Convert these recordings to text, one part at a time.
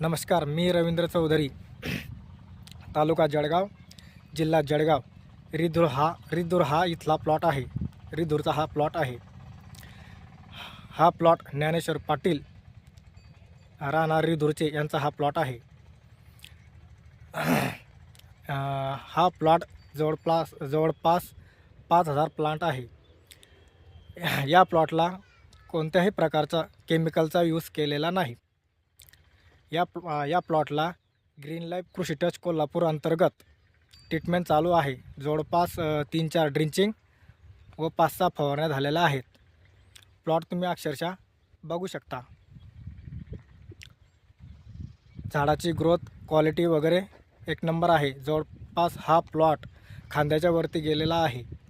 नमस्कार मी रवींद्र चौधरी तालुका जळगाव जिल्हा जळगाव. रिदूर हा रिदूर हा इथला प्लॉट आहे. रिदूरचा हा प्लॉट आहे. हा प्लॉट ज्ञानेश्वर पाटील राणा रिदूरचे यांचा हा प्लॉट आहे. हा प्लॉट जवळपास जवळपास पाच हजार प्लांट आहे. या प्लॉटला कोणत्याही प्रकारचा केमिकलचा यूज केलेला नाही. या प्ल- या प्लॉटला green life Krushi touch Kolhapur अंतर्गत ट्रीटमेंट चालू आहे. जवळपास तीन चार ड्रिंचिंग व पाच सहा फवारण्या झालेल्या आहेत. प्लॉट तुम्ही अक्षरशः बघू शकता. झाडाची ग्रोथ क्वालिटी वगैरे एक नंबर आहे. जवळपास हा प्लॉट खांद्याच्या वरती गेलेला आहे.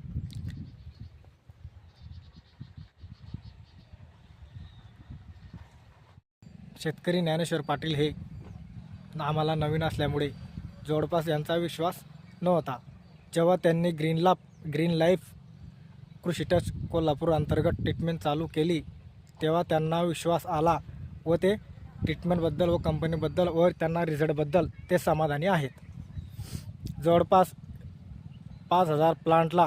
शेतकरी ज्ञानेश्वर पाटील हे आम्हाला नवीन असल्यामुळे जवळपास यांचा विश्वास नव्हता. जेव्हा त्यांनी ग्रीनला green life Krushi touch Kolhapur अंतर्गत ट्रीटमेंट चालू केली तेव्हा त्यांना विश्वास आला व ते ट्रीटमेंटबद्दल व कंपनीबद्दल व त्यांना रिझल्टबद्दल ते समाधानी आहेत. जवळपास पाच हजार प्लांटला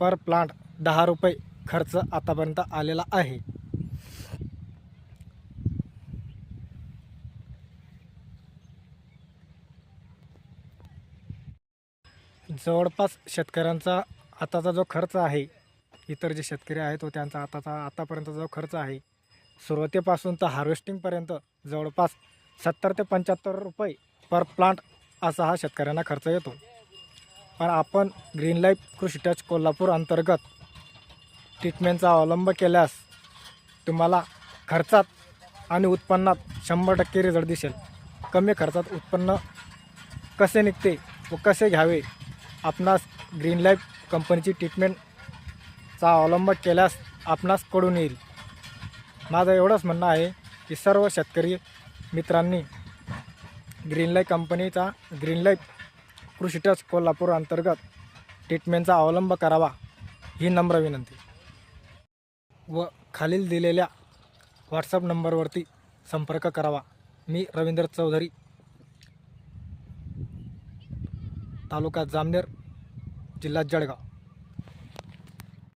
पर प्लांट दहा रुपये खर्च आतापर्यंत आलेला आहे. जवळपास शेतकऱ्यांचा आताचा जो खर्च आहे इतर जे शेतकरी आहेत तो त्यांचा आताचा आतापर्यंतचा जो खर्च आहे सुरुवातीपासून तर हार्वेस्टिंगपर्यंत जवळपास सत्तर ते पंच्याहत्तर रुपये पर प्लांट असा हा शेतकऱ्यांना खर्च येतो. पण आपण green life Krushi touch Kolhapur अंतर्गत ट्रीटमेंटचा अवलंब केल्यास तुम्हाला खर्चात आणि उत्पन्नात शंभर टक्के रिझल्ट दिसेल. कमी खर्चात उत्पन्न कसे निघते व कसे घ्यावे आपणास ग्रीन लाईफ कंपनीची ट्रीटमेंटचा अवलंब केल्यास आपणास कळून येईल. माझं एवढंच म्हणणं आहे की सर्व शेतकरी मित्रांनी ग्रीन लाईफ कंपनीचा green life Krushi touch Kolhapur अंतर्गत ट्रीटमेंटचा अवलंब करावा ही नम्र विनंती. व खालील दिलेल्या व्हॉट्सअप नंबरवरती संपर्क करावा. मी रवींद्र चौधरी. तालुका जामनेर जिल्हा जळगाव.